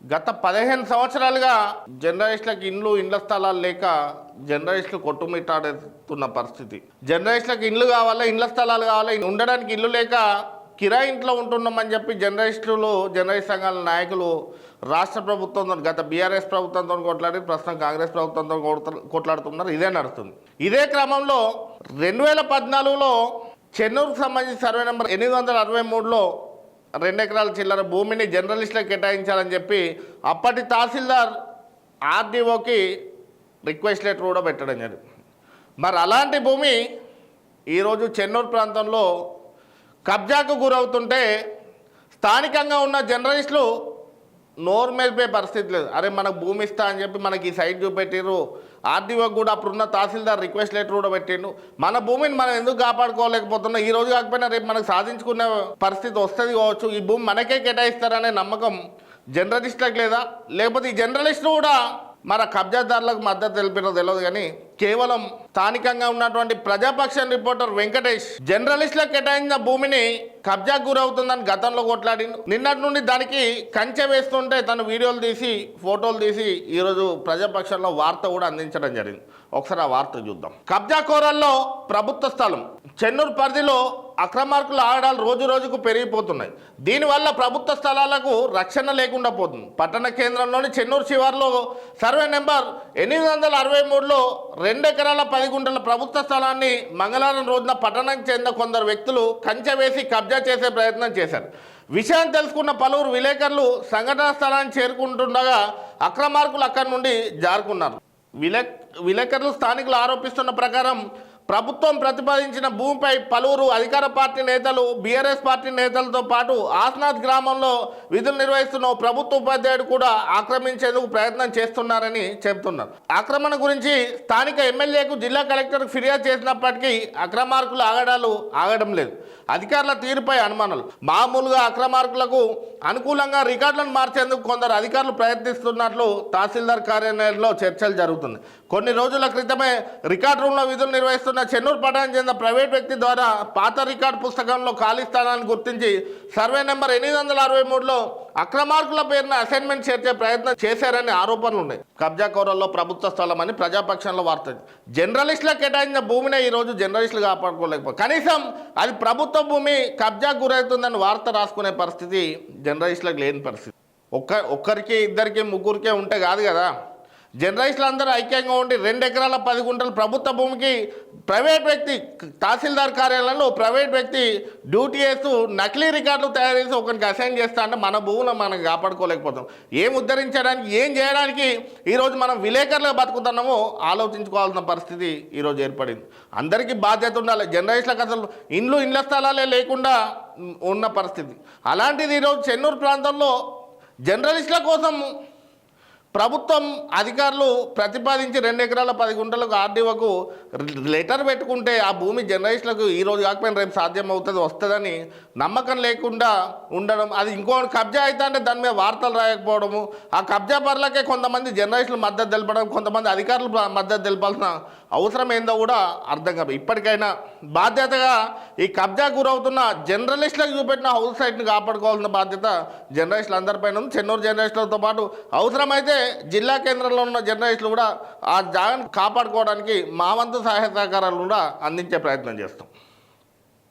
గత పదిహేను సంవత్సరాలుగా జర్నలిస్టులకు ఇండ్లు ఇండ్ల స్థలాలు లేక జర్నలిస్టులు కొట్టుమిట్టాడుతున్న పరిస్థితి. జర్నలిస్టులకు ఇండ్లు కావాలా ఇండ్ల స్థలాలు కావాలా ఉండడానికి ఇల్లు లేక కిరాయి ఇంట్లో ఉంటున్నామని చెప్పి జర్నలిస్టులు జర్నలిస్ట్ సంఘాల నాయకులు రాష్ట్ర ప్రభుత్వంతో గత బీఆర్ఎస్ ప్రభుత్వంతో కొట్లాడి ప్రస్తుతం కాంగ్రెస్ ప్రభుత్వంతో కొట్లాడుతున్నారు. ఇదే నడుస్తుంది. ఇదే క్రమంలో రెండు వేల పద్నాలుగులో చెన్నూరుకు సంబంధించి సర్వే నెంబర్ ఎనిమిది వందల అరవై మూడులో రెండు ఎకరాల చిల్లర భూమిని జర్నలిస్టులకు కేటాయించాలని చెప్పి అప్పటి తహసీల్దార్ ఆర్డీఓకి రిక్వెస్ట్ లెటర్ కూడా పెట్టడం జరిగింది. మరి అలాంటి భూమి ఈరోజు చెన్నూరు ప్రాంతంలో కబ్జాకు గురవుతుంటే స్థానికంగా ఉన్న జర్నలిస్టులు నోరు మెరిపే పరిస్థితి లేదు. అరే మనకు భూమి ఇస్తా అని చెప్పి మనకి ఈ సైట్ చూపెట్టిర్రు. ఆర్డీఓకి కూడా అప్పుడున్న తహసీల్దార్ రిక్వెస్ట్ లెటర్ కూడా పెట్టిండు. మన భూమిని మనం ఎందుకు కాపాడుకోలేకపోతున్నాం? ఈ రోజు కాకపోయినా రేపు మనకు సాధించుకునే పరిస్థితి వస్తుంది కావచ్చు. ఈ భూమి మనకే కేటాయిస్తారనే నమ్మకం జర్నలిస్టులకు లేదా లేకపోతే ఈ జర్నలిస్టులు కూడా మన కబ్జాదారులకు మద్దతు తెలిపినో తెలియదు కానీ కేవలం స్థానికంగా ఉన్నటువంటి ప్రజాపక్షం రిపోర్టర్ వెంకటేష్ జర్నలిస్టులకు కేటాయించిన భూమిని కబ్జా గురవుతుందని గతంలో కొట్లాడి నిన్నటి నుండి దానికి కంచె వేస్తుంటే తను వీడియోలు తీసి ఫోటోలు తీసి ఈరోజు ప్రజాపక్షంలో వార్త కూడా అందించడం జరిగింది. ఒకసారి ఆ వార్త చూద్దాం. కబ్జా కోరల్లో ప్రభుత్వ స్థలం. చెన్నూరు పరిధిలో అక్రమార్కుల ఆడాలు రోజు రోజుకు పెరిగిపోతున్నాయి. దీనివల్ల ప్రభుత్వ స్థలాలకు రక్షణ లేకుండా పోతుంది. పట్టణ కేంద్రంలోని చెన్నూరు శివార్లో సర్వే నెంబర్ ఎనిమిది వందల అరవై మూడులో రెండు ఎకరాల పది గుంటల ప్రభుత్వ స్థలాన్ని మంగళవారం రోజున పట్టణానికి చెందిన కొందరు వ్యక్తులు కంచె వేసి కబ్జా చేసే ప్రయత్నం చేశారు. విషయం తెలుసుకున్న పలువురు విలేకరులు సంఘటనా స్థలానికి చేరుకుంటుండగా అక్రమార్కులు అక్కడి నుండి జారుకున్నారు. విలే విలేకరులు స్థానికులు ఆరోపిస్తున్న ప్రకారం ప్రభుత్వం ప్రతిపాదించిన భూమిపై పలువురు అధికార పార్టీ నేతలు బీఆర్ఎస్ పార్టీ నేతలతో పాటు ఆస్నాథ్ గ్రామంలో విధులు నిర్వహిస్తున్న ప్రభుత్వ ఉపాధ్యాయుడు కూడా ఆక్రమించేందుకు ప్రయత్నం చేస్తున్నారని చెబుతున్నారు. ఆక్రమణ గురించి స్థానిక ఎమ్మెల్యేకు జిల్లా కలెక్టర్కు ఫిర్యాదు చేసినప్పటికీ అక్రమార్కులు ఆగడాలు ఆగడం లేదు. అధికారుల తీరుపై అనుమానాలు. మామూలుగా అక్రమార్కులకు అనుకూలంగా రికార్డులను మార్చేందుకు కొందరు అధికారులు ప్రయత్నిస్తున్నట్లు తహసీల్దార్ కార్యాలయంలో చర్చలు జరుగుతుంది. కొన్ని రోజుల క్రితమే రికార్డు రూమ్లో విధులు నిర్వహిస్తున్న చెన్నూరు పట్టణం చెందిన ప్రైవేట్ వ్యక్తి ద్వారా పాత రికార్డు పుస్తకంలో ఖాళీ స్థానాన్ని గుర్తించి సర్వే నెంబర్ ఎనిమిది వందల అరవై మూడులో అక్రమార్కుల పేరున అసైన్మెంట్ చేర్చే ప్రయత్నం చేశారని ఆరోపణలు ఉన్నాయి. కబ్జా కోరల్లో ప్రభుత్వ స్థలం అని ప్రజాపక్షంలో వార్త జర్నలిస్టులకు కేటాయించిన భూమినే ఈరోజు జర్నలిస్టులు కాపాడుకోలేకపోయి కనీసం అది ప్రభుత్వ భూమి కబ్జా గురవుతుందని వార్త రాసుకునే పరిస్థితి జర్నలిస్టులకు లేని పరిస్థితి. ఒక్క ఒక్కరికి ఇద్దరికి ముగ్గురికే ఉంటే కాదు కదా. జర్నలిస్టులు అందరూ ఐక్యంగా ఉండి రెండు ఎకరాల పది గుంటలు ప్రభుత్వ భూమికి ప్రైవేట్ వ్యక్తి తహసీల్దార్ కార్యాలయంలో ప్రైవేట్ వ్యక్తి డ్యూటీ చేస్తూ నకిలీ రికార్డులు తయారు చేసి ఒకరికి అసైన్ చేస్తా అంటే మన భూములను మనం కాపాడుకోలేకపోతాం. ఏం ఉద్ధరించడానికి ఏం చేయడానికి ఈరోజు మనం విలేకరులుగా బతుకుతున్నామో ఆలోచించుకోవాల్సిన పరిస్థితి ఈరోజు ఏర్పడింది. అందరికీ బాధ్యత ఉండాలి. జర్నలిస్టులకు అసలు ఇండ్లు ఇండ్ల స్థలాలే లేకుండా ఉన్న పరిస్థితి. అలాంటిది ఈరోజు చెన్నూరు ప్రాంతంలో జర్నలిస్టుల కోసం ప్రభుత్వం అధికారులు ప్రతిపాదించి రెండు ఎకరాల పది గుంటలకు ఆర్డీఓకు లెటర్ పెట్టుకుంటే ఆ భూమి జర్నలిస్టులకు ఈ రోజు కాకపోయినా రేపు సాధ్యం అవుతుంది వస్తుందని నమ్మకం లేకుండా ఉండడం. అది ఇంకో కబ్జా అయితే అంటే దాని మీద వార్తలు రాయకపోవడము. ఆ కబ్జా పరులకే కొంతమంది జర్నలిస్టులు మద్దతు తెలపడం కొంతమంది అధికారులు మద్దతు తెలపాల్సిన అవసరం ఏందో కూడా అర్థం కాదు. ఇప్పటికైనా బాధ్యతగా ఈ కబ్జా గురవుతున్న జర్నలిస్టులకు చూపెట్టిన హౌస్ సైట్ని కాపాడుకోవాల్సిన బాధ్యత జర్నలిస్టులు అందరిపైన ఉంది. చెన్నూరు జర్నలిస్టులతో పాటు అవసరమైతే జిల్లా కేంద్రంలో ఉన్న జర్నలిస్టులు కూడా ఆ జాగాను కాపాడుకోవడానికి మా వంతు సహాయ సహకారాలు కూడా అందించే ప్రయత్నం చేస్తాం.